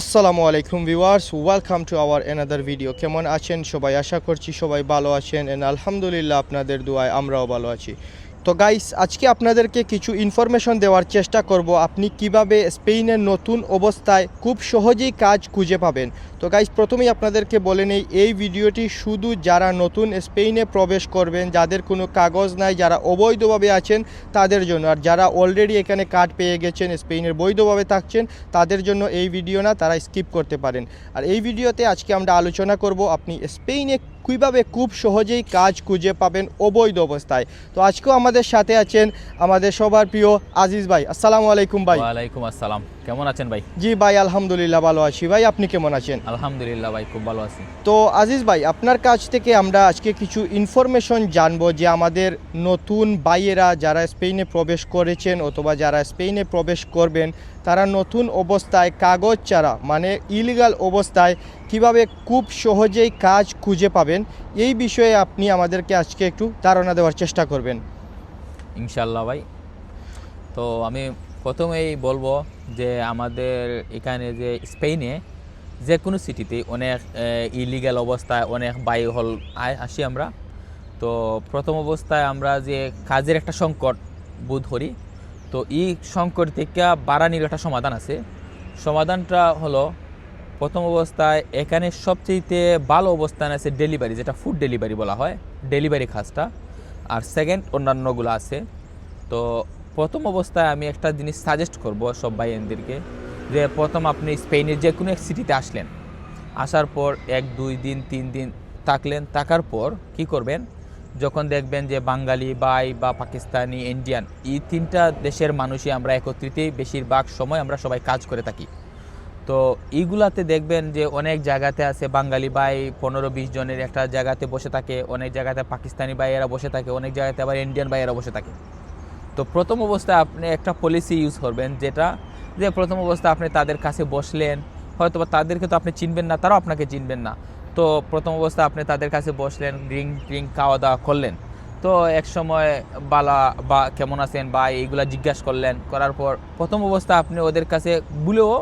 আসসালামু আলাইকুম viewers, welcome to our another video কেমন আছেন সবাই? আশা করছি সবাই ভালো আছেন। এন আলহামদুলিল্লাহ আপনাদের দোয়ায় আমরাও ভালো আছি। তো গাইস আজকে আপনাদেরকে কিছু ইনফরমেশন দেওয়ার চেষ্টা করব আপনি কীভাবে স্পেনের নতুন অবস্থায় খুব সহজেই কাজ খুঁজে পাবেন। তো গাইস প্রথমেই আপনাদেরকে বলে নেই, এই ভিডিওটি শুধু যারা নতুন স্পেনে প্রবেশ করবেন, যাদের কোনো কাগজ নাই, যারা অবৈধভাবে আছেন, তাদের জন্য। আর যারা অলরেডি এখানে কার্ড পেয়ে গেছেন স্পেনের বৈধভাবে থাকছেন, তাদের জন্য এই ভিডিও না, তারা স্কিপ করতে পারেন। আর এই ভিডিওতে আজকে আমরা আলোচনা করব আপনি স্পেনে কীভাবে খুব সহজেই কাজ খুঁজে পাবেন অবৈধ অবস্থায়। তো আজকেও আমাদের সাথে আছেন আমাদের সবার প্রিয় আজিজ ভাই। আসসালামু আলাইকুম ভাই। ওয়ালাইকুম আসসালাম। কেমন আছেন ভাই? জি ভাই আলহামদুলিল্লাহ ভালো আছি। ভাই আপনি কেমন আছেন? আলহামদুলিল্লাহ ভাই খুব ভালো আছি। তো আজিজ ভাই আপনার কাছ থেকে আমরা আজকে কিছু ইনফরমেশন জানব যে আমাদের নতুন ভাইয়েরা যারা স্পেনে প্রবেশ করেছেন অথবা যারা স্পেনে প্রবেশ করবেন তারা নতুন অবস্থায় কাগজ ছাড়া মানে ইলিগাল অবস্থায় কীভাবে খুব সহজেই কাজ খুঁজে পাবেন এই বিষয়ে আপনি আমাদেরকে আজকে একটু ধারণা দেওয়ার চেষ্টা করবেন। ইনশাল্লাহ ভাই। তো আমি প্রথমেই বলব যে আমাদের এখানে যে স্পেনে যে কোনো সিটিতে অনেক ইলিগাল অবস্থায় অনেক বায়ু হল আসি আমরা। তো প্রথম অবস্থায় আমরা যে কাজের একটা সংকট বোধ করি, তো এই সংকট থেকে বাড়ানির একটা সমাধান আছে। সমাধানটা হলো প্রথম অবস্থায় এখানে সবচেয়ে ভালো অবস্থান আছে ডেলিভারি, যেটা ফুড ডেলিভারি বলা হয়। ডেলিভারি কাজটা। আর সেকেন্ড অন্যান্যগুলো আছে। তো প্রথম অবস্থায় আমি একটা জিনিস সাজেস্ট করব সব ভাইয়েনদেরকে, যে প্রথম আপনি স্পেনের যে কোনো এক সিটিতে আসলেন। আসার পর এক, দুই দিন, তিন দিন থাকলেন, থাকার পর কি করবেন? যখন দেখবেন যে বাঙালি বাই বা পাকিস্তানি ইন্ডিয়ান এই তিনটা দেশের মানুষই আমরা একত্রিতই বেশিরভাগ সময় আমরা সবাই কাজ করে থাকি। তো এইগুলাতে দেখবেন যে অনেক জায়গাতে আছে বাঙালি ভাই পনেরো বিশ জনের একটা জায়গাতে বসে থাকে, অনেক জায়গাতে পাকিস্তানি ভাইয়েরা বসে থাকে, অনেক জায়গাতে আবার ইন্ডিয়ান ভাইয়েরা বসে থাকে। তো প্রথম অবস্থায় আপনি একটা পলিসি ইউজ করবেন যেটা যে প্রথম অবস্থায় আপনি তাদের কাছে বসলেন হয়তো বা তাদেরকে তো আপনি চিনবেন না, তারাও আপনাকে চিনবেন না। তো প্রথম অবস্থায় আপনি তাদের কাছে বসলেন ড্রিঙ্ক ড্রিঙ্ক খাওয়া দাওয়া করলেন। তো এক সময় বালা বা কেমন আছেন বা এইগুলা জিজ্ঞাসা করলেন, করার পর প্রথম অবস্থা আপনি ওদের কাছে বলেও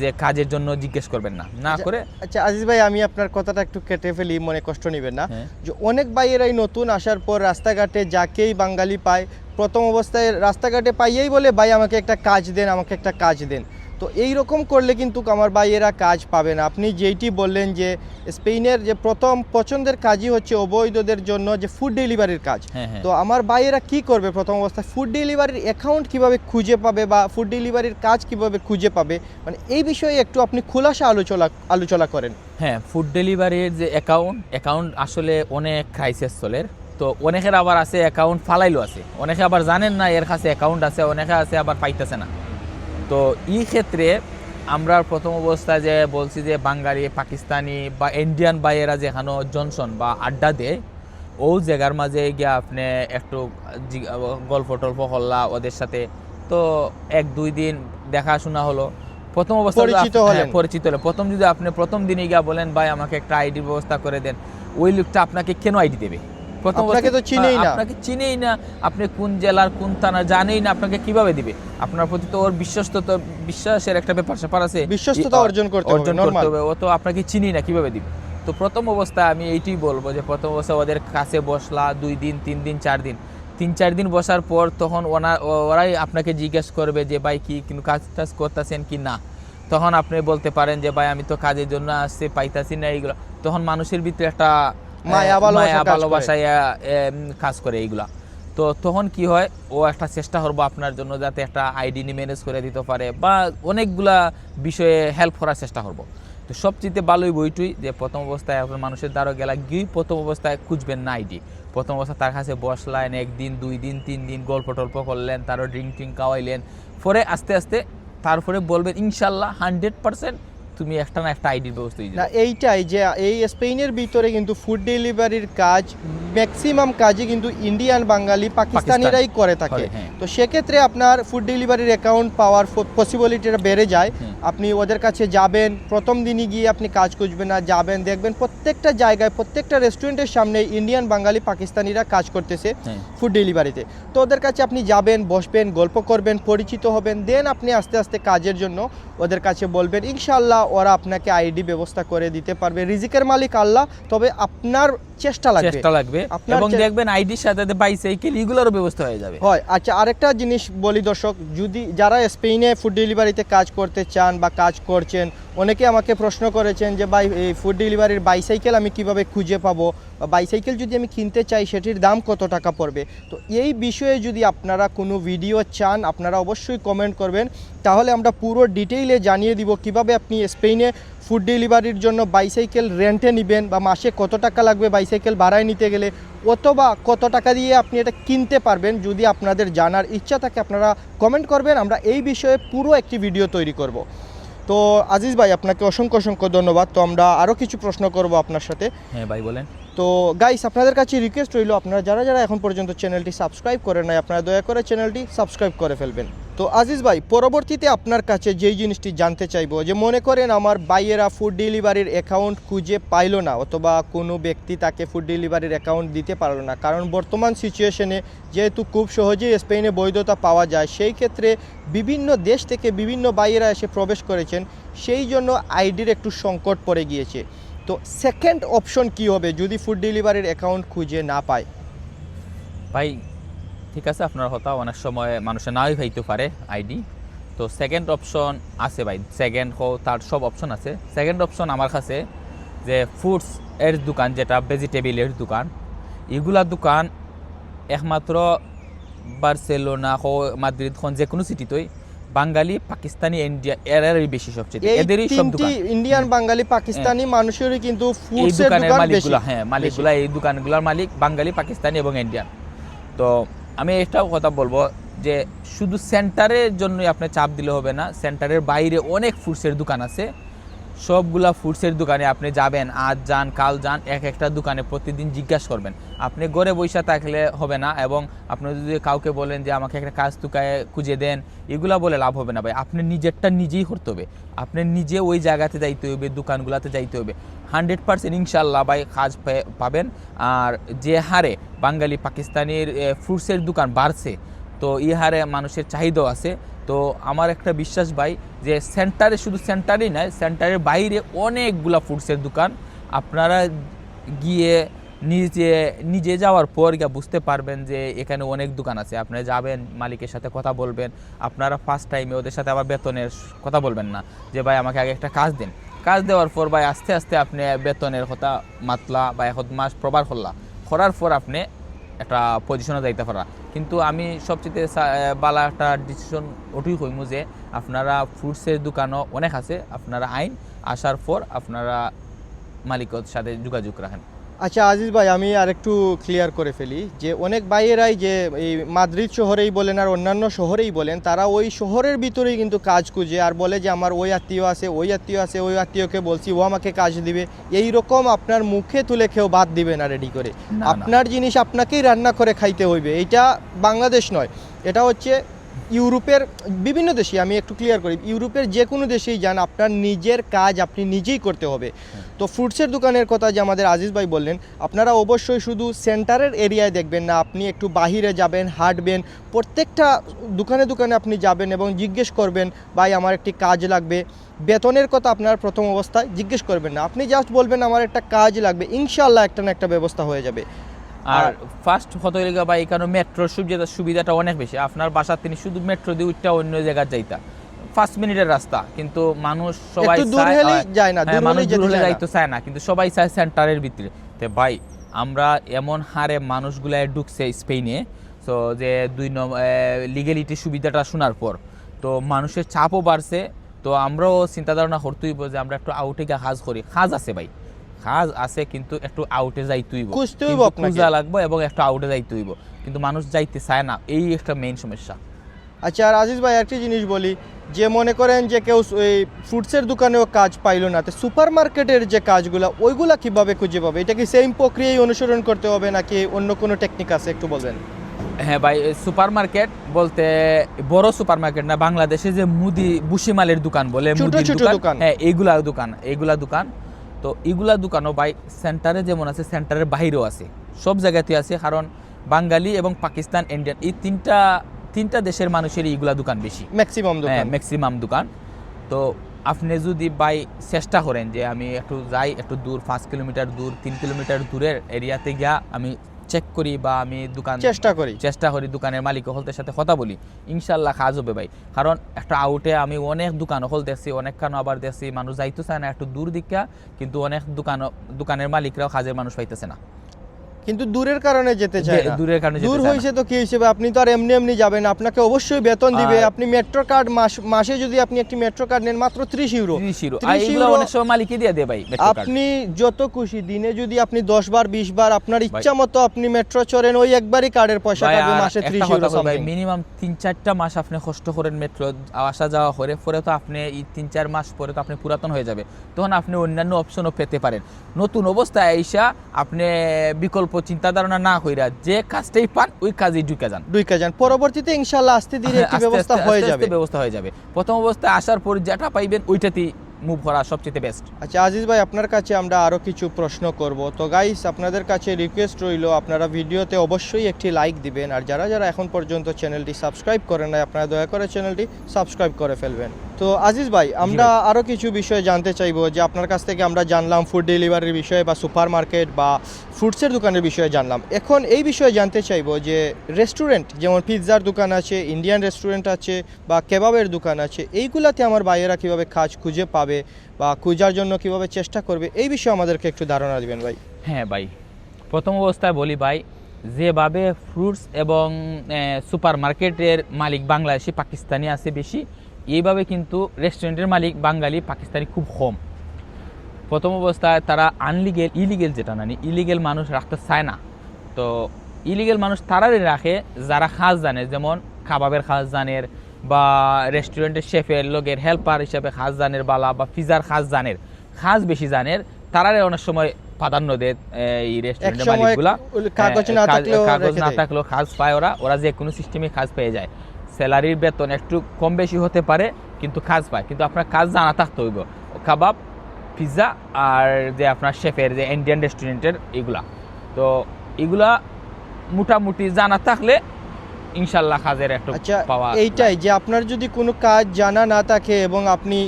যে কাজের জন্য জিজ্ঞেস করবেন না। না করে আচ্ছা আজিজ ভাই আমি আপনার কথাটা একটু কেটে ফেলি মনে কষ্ট নেবেন না। হ্যাঁ। যে অনেক ভাইয়েরাই নতুন আসার পর রাস্তাঘাটে যাকেই বাঙালি পায় প্রথম অবস্থায় রাস্তাঘাটে পাইয়েই বলে ভাই আমাকে একটা কাজ দেন আমাকে একটা কাজ দেন। তো এই রকম করলে কিন্তু আমার ভাইয়েরা কাজ পাবে না। আপনি যেইটি বললেন যে স্পেনের যে প্রথম পছন্দের কাজই হচ্ছে অবৈধদের জন্য যে ফুড ডেলিভারির কাজ। হ্যাঁ হ্যাঁ। তো আমার ভাইয়েরা কি করবে প্রথম অবস্থায়? ফুড ডেলিভারির অ্যাকাউন্ট কীভাবে খুঁজে পাবে বা ফুড ডেলিভারির কাজ কীভাবে খুঁজে পাবে? মানে এই বিষয়ে একটু আপনি খোলাসা আলোচনা আলোচনা করেন। হ্যাঁ ফুড ডেলিভারির যে অ্যাকাউন্ট অ্যাকাউন্ট আসলে অনেক ক্রাইসিস চলের তো অনেকের আবার আছে অ্যাকাউন্ট ফালাইলো আছে। অনেকে আবার জানেন না এর কাছে অ্যাকাউন্ট আছে অনেকে আছে আবার পাইতেছে না। তো এই ক্ষেত্রে আমরা প্রথম অবস্থায় যে বলছি যে বাঙালি পাকিস্তানি বা ইন্ডিয়ান বাইয়েরা যেখানে জনসন বা আড্ডা দেয় ও জায়গার মাঝে গিয়ে আপনি একটু গল্প টল্প করলা ওদের সাথে। তো এক দুই দিন দেখাশোনা হলো। প্রথম অবস্থা পরিচিত হলো প্রথম যদি আপনি প্রথম দিনে গিয়া বলেন ভাই আমাকে একটা আইডি ব্যবস্থা করে দেন। ওই লোকটা আপনাকে কেন আইডি দেবে? আপনাকে তো চিনেই না। আপনাকে চিনেই না। আপনি কোন জেলার কোন থানা জানেই না। আপনাকে কীভাবে দিবে? আপনার প্রতি তো ওর বিশ্বস্ততা বিশ্বাসের একটা ব্যাপার স্যাপার আছে। বিশ্বস্ততা অর্জন করতে হবে, অর্জন করতে হবে। ও তো আপনাকে চিনি না কীভাবে দিবে? তো প্রথম অবস্থায় আমি এইটাই বলব যে প্রথম অবস্থায় ওদের কাছে বসলা দুই দিন তিন দিন চার দিন। তিন চার দিন বসার পর তখন ওনা ওরাই আপনাকে জিজ্ঞেস করবে যে ভাই কি কিন্তু কাজ টাজ করতেছেন কি না? তখন আপনি বলতে পারেন যে ভাই আমি তো কাজের জন্য আসছি পাইতাছি না এইগুলো। তখন মানুষের ভিতরে একটা মায়া ভালোবাসা মায়া কাজ করে। এইগুলা। তো তখন কি হয় ও একটা চেষ্টা করব আপনার জন্য যাতে একটা আইডি ম্যানেজ করে দিতে পারে বা অনেকগুলা বিষয়ে হেল্প করার চেষ্টা করব। তো সবচেয়ে ভালোই বইটুই যে প্রথম অবস্থায় আপনার মানুষের দ্বারা গেলা গিয়ে প্রথম অবস্থায় খুঁজবেন না আইডি। প্রথম অবস্থায় তার কাছে বসলেন একদিন দুই দিন তিন দিন গল্প টল্প করলেন তারও ড্রিঙ্ক ট্রিঙ্ক খাওয়াইলেন। পরে আস্তে আস্তে তারপরে বলবেন ইনশাল্লাহ হান্ড্রেড পার্সেন্ট তুমি একটা না একটা আইডির ব্যবস্থা হয়ে না এইটাই যে এই স্পেনের ভিতরে কিন্তু ফুড ডেলিভারির কাজ ম্যাক্সিমাম কাজই কিন্তু ইন্ডিয়ান বাঙালি পাকিস্তানিরাই করে থাকে। হ্যাঁ। তো সেক্ষেত্রে আপনার ফুড ডেলিভারির অ্যাকাউন্ট পাওয়ার পসিবিলিটিটা বেড়ে যায়। আপনি ওদের কাছে যাবেন প্রথম দিনই গিয়ে আপনি কাজ খুঁজবেন না যাবেন দেখবেন প্রত্যেকটা জায়গায় প্রত্যেকটা রেস্টুরেন্টের সামনে ইন্ডিয়ান বাঙালি পাকিস্তানিরা কাজ করতেছে হ্যাঁ। ফুড ডেলিভারিতে তো ওদের কাছে আপনি যাবেন বসবেন গল্প করবেন পরিচিত হবেন দেন আপনি আস্তে আস্তে কাজের জন্য ওদের কাছে বলবেন ইনশাল্লাহ ওরা আপনাকে আইডি ব্যবস্থা করে দিতে পারবে। রিজিকের মালিক আল্লাহ তবে আপনার চেষ্টা লাগবে। চেষ্টা লাগবে। এবং দেখবেন আইডির সাথে বাইসাইকেল এগুলোরও ব্যবস্থা হয়ে যাবে। হয় আচ্ছা আরেকটা জিনিস বলি দর্শক যদি যারা স্পেনে ফুড ডেলিভারিতে কাজ করতে চান বা কাজ করছেন অনেকে আমাকে প্রশ্ন করেছেন যে ভাই এই ফুড ডেলিভারির বাইসাইকেল আমি কীভাবে খুঁজে পাবো? বা বাইসাইকেল যদি আমি কিনতে চাই সেটির দাম কত টাকা পড়বে? তো এই বিষয়ে যদি আপনারা কোনো ভিডিও চান আপনারা অবশ্যই কমেন্ট করবেন। তাহলে আমরা পুরো ডিটেইলে জানিয়ে দিব কীভাবে আপনি স্পেনে ফুড ডেলিভারির জন্য বাইসাইকেল রেন্টে নেবেন বা মাসে কত টাকা লাগবে বাইসাইকেল ভাড়ায় নিতে গেলে অথবা কত টাকা দিয়ে আপনি এটা কিনতে পারবেন যদি আপনাদের জানার ইচ্ছা থাকে আপনারা কমেন্ট করবেন আমরা এই বিষয়ে পুরো একটি ভিডিও তৈরি করব। তো আজিজ ভাই আপনাকে অসংখ্য অসংখ্য ধন্যবাদ। তো আমরা আরও কিছু প্রশ্ন করব আপনার সাথে। হ্যাঁ ভাই বলেন। তো গাইস আপনাদের কাছে রিকোয়েস্ট রইল আপনারা যারা যারা এখন পর্যন্ত চ্যানেলটি সাবস্ক্রাইব করেন নাই আপনারা দয়া করে চ্যানেলটি সাবস্ক্রাইব করে ফেলবেন। তো আজিজ ভাই, পরবর্তীতে আপনার কাছে যেই জিনিসটি জানতে চাইব, যে মনে করেন আমার বাইয়েরা ফুড ডেলিভারির অ্যাকাউন্ট খুঁজে পাইলো না, অথবা কোনো ব্যক্তি তাকে ফুড ডেলিভারির অ্যাকাউন্ট দিতে পারল না। কারণ বর্তমান সিচুয়েশনে যেহেতু খুব সহজেই স্পেনে বৈধতা পাওয়া যায়, সেই ক্ষেত্রে বিভিন্ন দেশ থেকে বিভিন্ন বাইয়েরা এসে প্রবেশ করেছেন, সেই জন্য আইডির একটু সংকট পড়ে গিয়েছে। তো সেকেন্ড অপশন কি হবে যদি ফুড ডেলিভারির অ্যাকাউন্ট খুঁজে না পায়? ভাই ঠিক আছে? আপনার কথা অনেক সময় মানুষে নাই পাইতে পারে আইডি তো সেকেন্ড অপশন আছে ভাই। সেকেন্ড হো তার সব অপশন আছে। সেকেন্ড অপশন আমার কাছে যে ফুডস এর দোকান যেটা ভেজিটেবিলের দোকান এগুলা দোকান একমাত্র বার্সেলোনা হো মাদ্রিদ খন যে কোনো সিটিতেই বাঙালি পাকিস্তানি ইন্ডিয়া এরারই বেশি সবচেয়ে এদেরই সব দোকান। ইন্ডিয়ান বাঙালি পাকিস্তানি মানুষেরই কিন্তু এই ফুডসের দোকানের দোকান বেশি। মালিকগুলা হ্যাঁ মালিকগুলা এই দোকানগুলোর মালিক বাঙালি পাকিস্তানি এবং ইন্ডিয়ান তো আমি এটাও কথা বলব যে শুধু সেন্টারের জন্যই আপনি চাপ দিলে হবে না সেন্টারের বাইরে অনেক ফুডসের দোকান আছে। সবগুলা ফুডসের দোকানে আপনি যাবেন, আজ যান, কাল যান, এক একটা দোকানে প্রতিদিন জিজ্ঞাসা করবেন। আপনি ঘরে বসে থাকলে হবে না এবং আপনি যদি কাউকে বলেন যে আমাকে একটা কাজ তুকায় খুঁজে দেন, এগুলা বলে লাভ হবে না ভাই। আপনি নিজেরটা নিজেই করতে হবে। আপনি নিজে ওই জায়গাতে যাইতে হবে, দোকানগুলোতে যাইতে হবে। হান্ড্রেড পার্সেন্ট ইনশাল্লাহ ভাই কাজ পাবেন। আর যে হারে বাঙালি পাকিস্তানির ফ্রুটসের দোকান বাড়ছে, তো এই হারে মানুষের চাহিদাও আছে। তো আমার একটা বিশ্বাস ভাই যে সেন্টারে শুধু সেন্টারই নয়, সেন্টারের বাইরে অনেকগুলা ফুডসের দোকান। আপনারা গিয়ে নিজে নিজে যাওয়ার পর গিয়ে বুঝতে পারবেন যে এখানে অনেক দোকান আছে। আপনারা যাবেন, মালিকের সাথে কথা বলবেন, আপনারা ফার্স্ট টাইমে ওদের সাথে আবার বেতনের কথা বলবেন না যে, ভাই, আমাকে আগে একটা কাজ দিন। কাজ দেওয়ার পর ভাই, আস্তে আস্তে আপনি বেতনের কথা মাতলা বা এখন মাস প্রবার করলা করার পর আপনি একটা পজিশনে যাইতে পারা। কিন্তু আমি সবচেয়ে বালা একটা ডিসিশন ওটুই কইমু যে, আপনারা ফ্রুটসের দোকানও অনেক আছে, আপনারা আইন, আসার পর আপনারা মালিকের সাথে যোগাযোগ রাখেন। আচ্ছা আজিজ ভাই আমি আরেকটু ক্লিয়ার করে ফেলি যে অনেক ভাইয়েরাই যে এই মাদ্রিদ শহরেই বলেন আর অন্যান্য শহরেই বলেন তারা ওই শহরের ভিতরেই কিন্তু কাজ খুঁজে আর বলে যে আমার ওই আত্মীয় আছে ওই আত্মীয় আছে ওই আত্মীয়কে বলছি ও আমাকে কাজ দিবে। এই রকম আপনার মুখে তুলে কেউ বাদ দিবে না রেডি করে। আপনার জিনিস আপনাকেই রান্না করে খাইতে হইবে এটা বাংলাদেশ নয়। এটা হচ্ছে ইউরোপের বিভিন্ন দেশে আমি একটু ক্লিয়ার করি ইউরোপের যে কোনো দেশেই যান আপনার নিজের কাজ আপনি নিজেই করতে হবে। তো ফ্রুটসের দোকানের কথা যে আমাদের আজিজ ভাই বললেন আপনারা অবশ্যই শুধু সেন্টারের এরিয়ায় দেখবেন না আপনি একটু বাহিরে যাবেন হাঁটবেন প্রত্যেকটা দোকানে দোকানে আপনি যাবেন এবং জিজ্ঞেস করবেন ভাই আমার একটি কাজ লাগবে। বেতনের কথা আপনার প্রথম অবস্থায় জিজ্ঞেস করবেন না। আপনি জাস্ট বলবেন আমার একটা কাজ লাগবে। ইনশাল্লাহ একটা না একটা ব্যবস্থা হয়ে যাবে। আর ফার্স্ট হতে গেলে বা এখানে মেট্রোর সুবিধা সুবিধাটা অনেক বেশি। আপনার বাসা তিনি শুধু মেট্রো দিয়ে উঠটা অন্য জায়গায় যাইতা। পাঁচ মিনিটের রাস্তা কিন্তু মানুষ সবাই যায় না, হ্যাঁ, মানুষ দূর হলে যাইতে চায় না কিন্তু সবাই চায় সেন্টারের ভিতরে। তো ভাই আমরা এমন হারে মানুষগুলা ঢুকছে স্পেনে তো যে দুই নম্বর লিগেলিটি সুবিধাটা শোনার পর তো মানুষের চাপও বাড়ছে। তো আমরাও চিন্তা ধারণা করতেই যে আমরা একটু আউটে গিয়ে কাজ করি। হাজ আছে ভাই। কাজ আছে কিন্তু একটু আউটে যাইতেই খুঁজতে হইব কিন্তু আপনাকে। খুঁজা লাগবে এবং একটু আউটে যাইতে হইব কিন্তু মানুষ যাইতে চায় না এই একটা মেইন সমস্যা। আচ্ছা আর আজিজ ভাই একটি জিনিস বলি যে মনে করেন যে কেউ এই ফ্রুটসের দোকানেও কাজ পাইলো না তো সুপার মার্কেটের যে কাজগুলো ওইগুলা কীভাবে খুঁজে পাবে? এটা কি সেম প্রক্রিয়াই অনুসরণ করতে হবে নাকি অন্য কোনো টেকনিক আছে একটু বলবেন? হ্যাঁ ভাই সুপার মার্কেট বলতে বড় সুপার মার্কেট না বাংলাদেশে যে মুদি বুসিমালের দোকান বলে ছোট ছোট দোকান। হ্যাঁ এইগুলা দোকান এইগুলা দোকান। তো এগুলা দোকানও বাই সেন্টারে যেমন আছে সেন্টারের বাহিরেও আছে। সব জায়গাতে আছে কারণ বাঙালি এবং পাকিস্তান ইন্ডিয়ান এই তিনটা তিনটা দেশের মানুষের এইগুলা দোকান বেশি। ম্যাক্সিমাম হ্যাঁ দোকান ম্যাক্সিমাম দোকান। তো আপনি যদি বাই চেষ্টা করেন যে আমি একটু যাই একটু দূর পাঁচ কিলোমিটার দূর তিন কিলোমিটার দূরের এরিয়াতে গিয়া আমি চেক করি বা আমি দোকান চেষ্টা করি। চেষ্টা করি দোকানের মালিক হলদের সাথে কথা বলি। ইনশাল্লাহ কাজ হবে ভাই। কারণ একটা আউটে আমি অনেক দোকান হল দেখছি অনেক কানো আবার দেখছি মানুষ যাইতেছে চায় না একটু দূর দিকা কিন্তু অনেক দোকান দোকানের মালিকরাও কাজের মানুষ পাইতেছে না। কিন্তু দূরের কারণে যেতে চায় দূরের কারণে দূর হয়েছে তো কি হিসেবে আপনি তো আর এমনি এমনি যাবেন আপনাকে অবশ্যই বেতন দিবে আপনি মেট্রো কার্ড মাস যদি আপনি একটি মেট্রো কার্ড নেন মাত্র ত্রিশ ইউরো 30 ইউরো। 30 এইগুলো অনেক সময় মালিকই দিয়ে দেয় ভাই। আপনি যত খুশি দিনে যদি আপনি দশ বার বিশ বার আপনার ইচ্ছা মতো আপনি মেট্রো চড়েন ওই একবারই কার্ডের পয়সা কাটবে মাসে একটা ত্রিশ কথা ইউরো বলি ভাই। মিনিমাম তিন চারটা মাস আপনি কষ্ট করেন মেট্রো আসা যাওয়া করে পরে তো আপনি এই তিন চার মাস পরে তো আপনি পুরাতন হয়ে যাবে তখন আপনি অন্যান্য অপশনও পেতে পারেন নতুন অবস্থায় আইসা আপনি বিকল্প চিন্তা ধারণা না কইরা যে কাজটাই পান ওই কাজেই ঢুকে যান। ঢুকে যান। পরবর্তীতে ইনশাল্লাহ আস্তে ধীরে একটি ব্যবস্থা হয়ে যাবে। ব্যবস্থা হয়ে যাবে। প্রথম অবস্থায় আসার পর যেটা পাইবেন ওইটাতেই মুভ করা সবচেয়ে বেস্ট আচ্ছা আজিজ ভাই আপনার কাছে আমরা আরও কিছু প্রশ্ন করব। তো গাইস আপনাদের কাছে রিকোয়েস্ট রইল আপনারা ভিডিওতে অবশ্যই একটি লাইক দিবেন আর যারা যারা এখন পর্যন্ত চ্যানেলটি সাবস্ক্রাইব করেন নাই আপনারা দয়া করে চ্যানেলটি সাবস্ক্রাইব করে ফেলবেন। তো আজিজ ভাই আমরা আরও কিছু বিষয়ে জানতে চাইব যে আপনার কাছ থেকে আমরা জানলাম ফুড ডেলিভারির বিষয়ে বা সুপার মার্কেট বা ফ্রুটসের দোকানের বিষয়ে জানলাম। এখন এই বিষয়ে জানতে চাইব যে রেস্টুরেন্ট যেমন পিৎজার দোকান আছে ইন্ডিয়ান রেস্টুরেন্ট আছে বা কেবাবের দোকান আছে এইগুলাতে আমার ভাইয়েরা কীভাবে কাজ খুঁজে পাবে বা খোঁজার জন্য কীভাবে চেষ্টা করবে, এই বিষয়ে আমাদেরকে একটু ধারণা দিবেন ভাই। হ্যাঁ ভাই, প্রথম অবস্থায় বলি ভাই, যেভাবে ফ্রুটস এবং সুপার মার্কেটের মালিক বাংলাদেশি, পাকিস্তানি আছে বেশি, এইভাবে কিন্তু রেস্টুরেন্টের মালিক বাঙালি, পাকিস্তানি খুব কম। প্রথম অবস্থায় তারা আনলিগেল ইলিগেল যেটা নানি ইলিগেল মানুষ রাখতে চায় না। তো ইলিগেল মানুষ তারাই রাখে, যারা খাস জানে, যেমন কাবাবের খাস জানের বা রেস্টুরেন্টের শেফের লোকের হেল্পার হিসেবে খাস জানের বালা বা পিজার খাস জানের খাস বেশি জানের তারারে অনেক সময় প্রাধান্য দেয় এই রেস্টুরেন্টের মালিকগুলা। কাগজ না হ্যাঁ, থাকলেও না। থাকলেও কাজ পায় ওরা ওরা যে কোনো সিস্টেমে কাজ পেয়ে যায়। স্যালারির বেতন একটু কম বেশি হতে পারে কিন্তু কাজ পায়। কিন্তু আপনার কাজ জানা থাকতে হইব। কাবাব পিৎজা আর যে আপনার শেফের যে ইন্ডিয়ান রেস্টুরেন্টের এগুলা। তো এগুলা মোটামুটি জানা থাকলে ইনশাল্লাহ কাজের একটু আচ্ছা পাওয়া এইটাই যে আপনার যদি কোনো কাজ জানা না থাকে এবং আপনি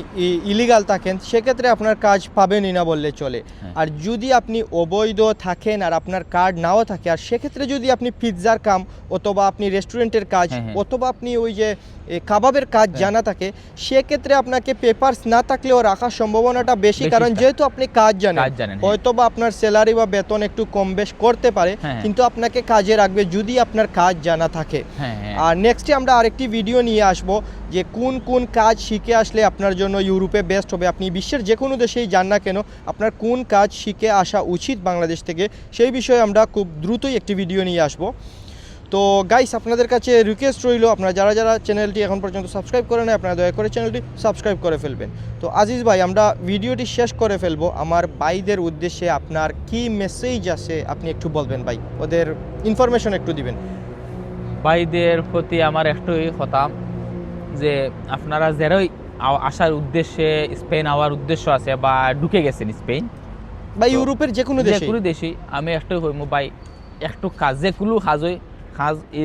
ইলিগাল থাকেন সেক্ষেত্রে আপনার কাজ পাবেনই না বললে চলে হ্যাঁ। আর যদি আপনি অবৈধ থাকেন আর আপনার কার্ড নাও থাকে আর সেক্ষেত্রে যদি আপনি পিৎজার কাম অথবা আপনি রেস্টুরেন্টের কাজ হ্যাঁ, হ্যাঁ। অথবা আপনি ওই যে কাবাবের কাজ। জানা থাকে সেক্ষেত্রে আপনাকে পেপারস না থাকলেও রাখার সম্ভাবনাটা বেশি কারণ যেহেতু আপনি কাজ জানেন হ্যাঁ। হয়তো বা আপনার স্যালারি বা বেতন একটু কম বেশ করতে পারে। কিন্তু আপনাকে কাজে রাখবে যদি আপনার কাজ জানা থাকে আর নেক্সটে আমরা আরেকটি ভিডিও নিয়ে আসব যে কোন কোন কাজ শিখে আসলে আপনার জন্য ইউরোপে বেস্ট হবে। আপনি বিশ্বের যে কোনো দেশেই যান না কেন, আপনার কোন কাজ শিখে আসা উচিত বাংলাদেশ থেকে, সেই বিষয়ে আমরা খুব দ্রুতই একটি ভিডিও নিয়ে আসব। তো গাইস আপনাদের কাছে রিকোয়েস্ট রইল, আপনারা যারা যারা চ্যানেলটি এখন পর্যন্ত সাবস্ক্রাইব করে নেয় আপনারা দয়া করে চ্যানেলটি সাবস্ক্রাইব করে ফেলবেন। তো আজিজ ভাই, আমরা ভিডিওটি শেষ করে ফেলব। আমার ভাইদের উদ্দেশ্যে আপনার কি মেসেজ আছে, আপনি একটু বলবেন ভাই। ওদের ইনফরমেশন একটু দিবেন। ভাইদের প্রতি আমার একটাই কথা যে আপনারা যারাই আসার উদ্দেশ্যে স্পেন আওয়ার উদ্দেশ্য আছে বা ঢুকে গেছেন স্পেন বা ইউরোপের যে কোনো যে দেশে। কোনো দেশে আমি একটাই কইমু ভাই একটু কাজ কোনো কাজ হই এ,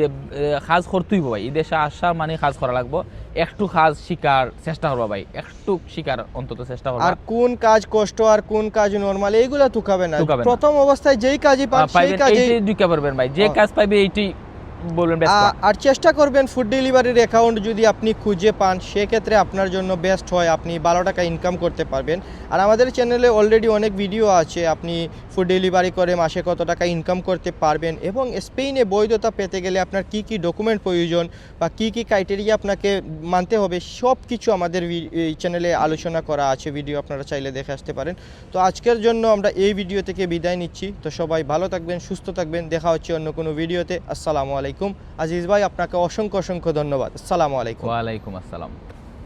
কাজ করতেইব ভাই। এই দেশে আসা মানে কাজ করা লাগবো। একটু কাজ শিকার চেষ্টা করবা ভাই। একটু শিকার অন্তত চেষ্টা করবা। আর কোন কাজ কষ্ট আর কোন কাজ নরমাল এইগুলা তুকাবে না। না। প্রথম অবস্থায় যেই কাজই আহ, সেই কাজে ঢুকে পারবেন ভাই। যে কাজ পাইবে এইটাই বলবেন আর চেষ্টা করবেন ফুড ডেলিভারির অ্যাকাউন্ট যদি আপনি খুঁজে পান সেক্ষেত্রে আপনার জন্য বেস্ট হয় আপনি বারো টাকা ইনকাম করতে পারবেন। আর আমাদের চ্যানেলে অলরেডি অনেক ভিডিও আছে আপনি ফুড ডেলিভারি করে মাসে কত টাকা ইনকাম করতে পারবেন এবং স্পেনে বৈধতা পেতে গেলে আপনার কি কি ডকুমেন্ট প্রয়োজন বা কি কি ক্রাইটেরিয়া আপনাকে মানতে হবে সব কিছু আমাদের এই চ্যানেলে আলোচনা করা আছে ভিডিও আপনারা চাইলে দেখে আসতে পারেন। তো আজকের জন্য আমরা এই ভিডিও থেকে বিদায় নিচ্ছি। তো সবাই ভালো থাকবেন সুস্থ থাকবেন দেখা হচ্ছে অন্য কোনো ভিডিওতে আসসালামু আলাইকুম। আলাইকুম। আজিজ ভাই আপনাকে অসংখ্য অসংখ্য ধন্যবাদ। আসসালামু আলাইকুম। ওয়ালাইকুম আসসালাম।